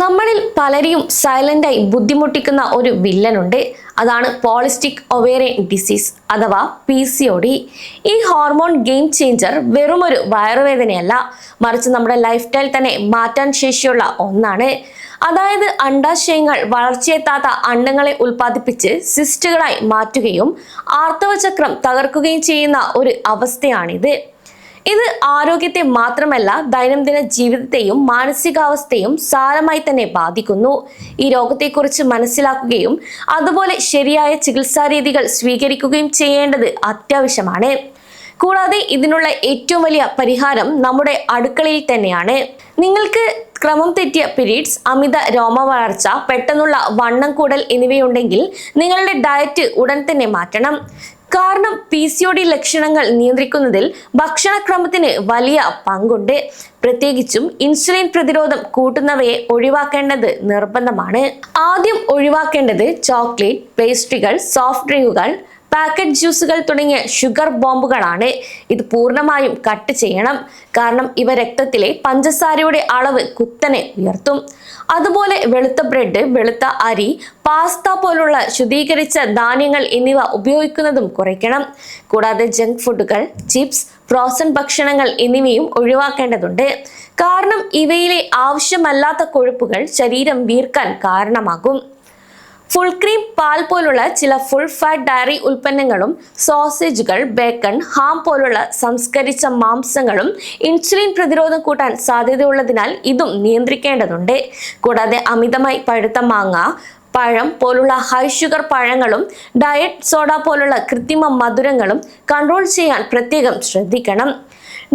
നമ്മളിൽ പലരെയും സൈലന്റായി ബുദ്ധിമുട്ടിക്കുന്ന ഒരു വില്ലനുണ്ട്. അതാണ് പോളിസ്റ്റിക് ഒവേറിയൻ ഡിസീസ് അഥവാ പി സി ഒ ഡി ഈ ഹോർമോൺ ഗെയിം ചേഞ്ചർ വെറുമൊരു വയറുവേദനയല്ല മറിച്ച് നമ്മുടെ ലൈഫ് സ്റ്റൈൽ തന്നെ മാറ്റാൻ ശേഷിയുള്ള ഒന്നാണ്. അതായത് അണ്ടാശയങ്ങൾ വളർച്ചയെത്താത്ത അണ്ടങ്ങളെ ഉൽപ്പാദിപ്പിച്ച് സിസ്റ്റുകളായി മാറ്റുകയും ആർത്തവചക്രം തകർക്കുകയും ചെയ്യുന്ന ഒരു അവസ്ഥയാണിത്. ഇത് ആരോഗ്യത്തെ മാത്രമല്ല ദൈനംദിന ജീവിതത്തെയും മാനസികാവസ്ഥയും സാരമായി തന്നെ ബാധിക്കുന്നു. ഈ രോഗത്തെക്കുറിച്ച് മനസ്സിലാക്കുകയും അതുപോലെ ശരിയായ ചികിത്സാരീതികൾ സ്വീകരിക്കുകയും ചെയ്യേണ്ടത് അത്യാവശ്യമാണ്. കൂടാതെ ഇതിനുള്ള ഏറ്റവും വലിയ പരിഹാരം നമ്മുടെ അടുക്കളയിൽ തന്നെയാണ്. നിങ്ങൾക്ക് ക്രമം തെറ്റിയ പിരീഡ്സ് അമിത രോമ വളർച്ച പെട്ടെന്നുള്ള വണ്ണം കൂടൽ എന്നിവയുണ്ടെങ്കിൽ നിങ്ങളുടെ ഡയറ്റ് ഉടൻ തന്നെ മാറ്റണം. കാരണം പി സി ഒ ഡി ലക്ഷണങ്ങൾ നിയന്ത്രിക്കുന്നതിൽ ഭക്ഷണക്രമത്തിന് വലിയ പങ്കുണ്ട്. പ്രത്യേകിച്ചും ഇൻസുലിൻ പ്രതിരോധം കൂട്ടുന്നവയെ ഒഴിവാക്കേണ്ടത് നിർബന്ധമാണ്. ആദ്യം ഒഴിവാക്കേണ്ടത് ചോക്ലേറ്റ് പേസ്ട്രികൾ സോഫ്റ്റ് ഡ്രിങ്കുകൾ പാക്കറ്റ് ജ്യൂസുകൾ തുടങ്ങിയ ഷുഗർ ബോംബുകളാണ് ഇത് പൂർണമായും കട്ട് ചെയ്യണം. കാരണം ഇവ രക്തത്തിലെ പഞ്ചസാരയുടെ അളവ് കുത്തനെ ഉയർത്തും. അതുപോലെ വെളുത്ത ബ്രെഡ് വെളുത്ത അരി പാസ്ത പോലുള്ള ശുദ്ധീകരിച്ച ധാന്യങ്ങൾ എന്നിവ ഉപയോഗിക്കുന്നതും കുറയ്ക്കണം. കൂടാതെ ജങ്ക് ഫുഡുകൾ ചിപ്സ് ഫ്രോസൺ ഭക്ഷണങ്ങൾ എന്നിവയും ഒഴിവാക്കേണ്ടതുണ്ട്. കാരണം ഇവയിലെ ആവശ്യമല്ലാത്ത കൊഴുപ്പുകൾ ശരീരം വീർക്കാൻ കാരണമാകും. ഫുൾ ക്രീം പാൽ പോലുള്ള ചില ഫുൾ ഫാറ്റ് ഡയറി ഉൽപ്പന്നങ്ങളും സോസേജുകൾ ബേക്കൺ ഹാം പോലുള്ള സംസ്കരിച്ച മാംസങ്ങളും ഇൻസുലിൻ പ്രതിരോധം കൂട്ടാൻ സാധ്യതയുള്ളതിനാൽ ഇതും നിയന്ത്രിക്കേണ്ടതുണ്ട്. കൂടാതെ അമിതമായി പഴുത്ത മാങ്ങ പഴം പോലുള്ള ഹൈ ഷുഗർ പഴങ്ങളും ഡയറ്റ് സോഡ പോലുള്ള കൃത്രിമ മധുരങ്ങളും കൺട്രോൾ ചെയ്യാൻ പ്രത്യേകം ശ്രദ്ധിക്കണം.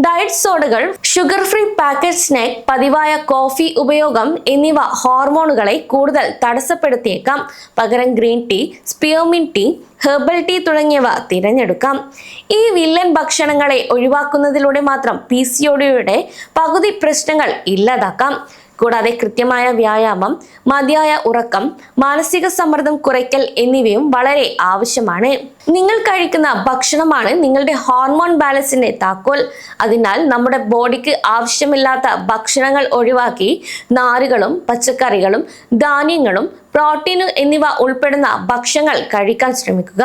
Diet സോഡകൾ sugar free packet snack പതിവായ കോഫി ഉപയോഗം എന്നിവ ഹോർമോണുകളെ കൂടുതൽ തടസ്സപ്പെടുത്തിയേക്കാം പകരം green tea spearmint tea herbal tea തുടങ്ങിയവ തിരഞ്ഞെടുക്കാം. ഈ വില്ലൻ ഭക്ഷണങ്ങളെ ഒഴിവാക്കുന്നതിലൂടെ മാത്രം പി സി ഒടിയുടെ പകുതി പ്രശ്നങ്ങൾ ഇല്ലാതാക്കാം. കൂടാതെ കൃത്യമായ വ്യായാമം മതിയായ ഉറക്കം മാനസിക സമ്മർദ്ദം കുറയ്ക്കൽ എന്നിവയും വളരെ ആവശ്യമാണ്. നിങ്ങൾ കഴിക്കുന്ന ഭക്ഷണമാണ് നിങ്ങളുടെ ഹോർമോൺ ബാലൻസിന്റെ താക്കോൽ. അതിനാൽ നമ്മുടെ ബോഡിക്ക് ആവശ്യമില്ലാത്ത ഭക്ഷണങ്ങൾ ഒഴിവാക്കി നാരുകളും പച്ചക്കറികളും ധാന്യങ്ങളും പ്രോട്ടീൻ എന്നിവ ഉൾപ്പെടുന്ന ഭക്ഷണങ്ങൾ കഴിക്കാൻ ശ്രമിക്കുക.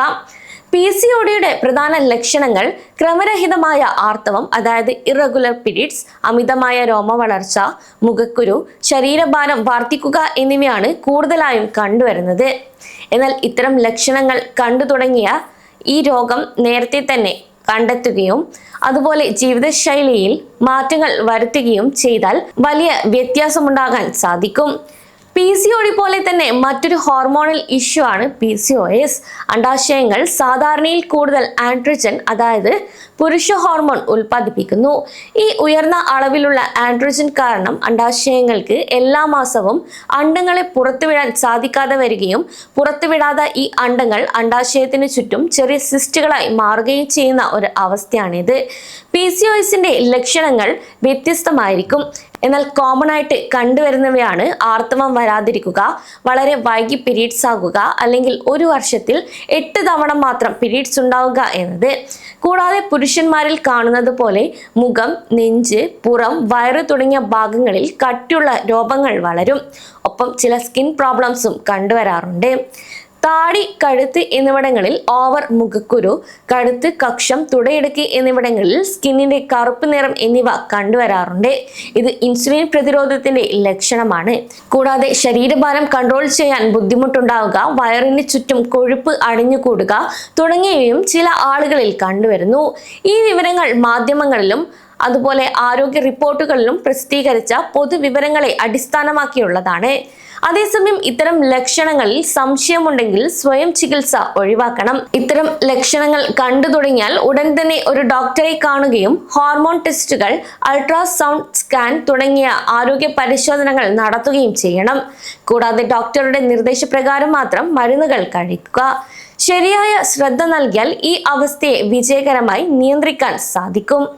പി സി ഒഡിയുടെ പ്രധാന ലക്ഷണങ്ങൾ ക്രമരഹിതമായ ആർത്തവം അതായത് ഇറഗുലർ പിരീഡ്സ് അമിതമായ രോമ വളർച്ച മുഖക്കുരു ശരീരഭാരം വർദ്ധിക്കുക എന്നിവയാണ് കൂടുതലായും കണ്ടുവരുന്നത്. എന്നാൽ ഇത്തരം ലക്ഷണങ്ങൾ കണ്ടു തുടങ്ങിയ ഈ രോഗം നേരത്തെ തന്നെ കണ്ടെത്തുകയും അതുപോലെ ജീവിതശൈലിയിൽ മാറ്റങ്ങൾ വരുത്തുകയും ചെയ്താൽ വലിയ വ്യത്യാസമുണ്ടാകാൻ സാധിക്കും. പി സി ഒ ഡി പോലെ തന്നെ മറ്റൊരു ഹോർമോണൽ ഇഷ്യൂ ആണ് പി സി ഒ എസ് അണ്ടാശയങ്ങൾ സാധാരണയിൽ കൂടുതൽ ആൻഡ്രജൻ അതായത് പുരുഷ ഹോർമോൺ ഉൽപ്പാദിപ്പിക്കുന്നു. ഈ ഉയർന്ന അളവിലുള്ള ആൻഡ്രജൻ കാരണം അണ്ടാശയങ്ങൾക്ക് എല്ലാ മാസവും അണ്ടങ്ങളെ പുറത്തുവിടാൻ സാധിക്കാതെ വരികയും പുറത്തുവിടാതെ ഈ അണ്ടങ്ങൾ അണ്ടാശയത്തിന് ചുറ്റും ചെറിയ സിസ്റ്റുകളായി മാറുകയും ചെയ്യുന്ന ഒരു അവസ്ഥയാണിത്. പി സി ഒ എസിന്റെ ലക്ഷണങ്ങൾ വ്യത്യസ്തമായിരിക്കും. എന്നാൽ കോമൺ ആയിട്ട് കണ്ടുവരുന്നവയാണ് ആർത്തവം വരാതിരിക്കുക വളരെ വൈകി പീരീഡ്സ് ആകുക അല്ലെങ്കിൽ ഒരു വർഷത്തിൽ എട്ട് തവണ മാത്രം പീരീഡ്സ് ഉണ്ടാവുക എന്നത്. കൂടാതെ പുരുഷന്മാരിൽ കാണുന്നത് പോലെ മുഖം നെഞ്ച് പുറം വയറ് തുടങ്ങിയ ഭാഗങ്ങളിൽ കട്ടിയുള്ള രോഗങ്ങൾ വളരും. ഒപ്പം ചില സ്കിൻ പ്രോബ്ലംസും കണ്ടുവരാറുണ്ട്. താടി കഴുത്ത് എന്നിവിടങ്ങളിൽ ഓവർ മുഖക്കുരു കഴുത്ത് കക്ഷം തുടയിടുക്ക് എന്നിവിടങ്ങളിൽ സ്കിന്നിന്റെ കറുപ്പ് നിറം എന്നിവ കണ്ടുവരാറുണ്ട്. ഇത് ഇൻസുലിൻ പ്രതിരോധത്തിന്റെ ലക്ഷണമാണ്. കൂടാതെ ശരീരഭാരം കൺട്രോൾ ചെയ്യാൻ ബുദ്ധിമുട്ടുണ്ടാവുക വയറിന് ചുറ്റും കൊഴുപ്പ് അടിഞ്ഞുകൂടുക തുടങ്ങിയവയും ചില ആളുകളിൽ കണ്ടുവരുന്നു. ഈ വിവരങ്ങൾ മാധ്യമങ്ങളിലും അതുപോലെ ആരോഗ്യ റിപ്പോർട്ടുകളിലും പ്രസിദ്ധീകരിച്ച പൊതുവിവരങ്ങളെ അടിസ്ഥാനമാക്കിയുള്ളതാണ്. അതേസമയം ഇത്തരം ലക്ഷണങ്ങളിൽ സംശയമുണ്ടെങ്കിൽ സ്വയം ചികിത്സ ഒഴിവാക്കണം. ഇത്തരം ലക്ഷണങ്ങൾ കണ്ടു തുടങ്ങിയാൽ ഉടൻ തന്നെ ഒരു ഡോക്ടറെ കാണുകയും ഹോർമോൺ ടെസ്റ്റുകൾ അൾട്രാസൗണ്ട് സ്കാൻ തുടങ്ങിയ ആരോഗ്യ പരിശോധനകൾ നടത്തുകയും ചെയ്യണം. കൂടാതെ ഡോക്ടറുടെ നിർദ്ദേശപ്രകാരം മാത്രം മരുന്നുകൾ കഴിക്കുക. ശരിയായ ശ്രദ്ധ നൽകിയാൽ ഈ അവസ്ഥയെ വിജയകരമായി നിയന്ത്രിക്കാൻ സാധിക്കും.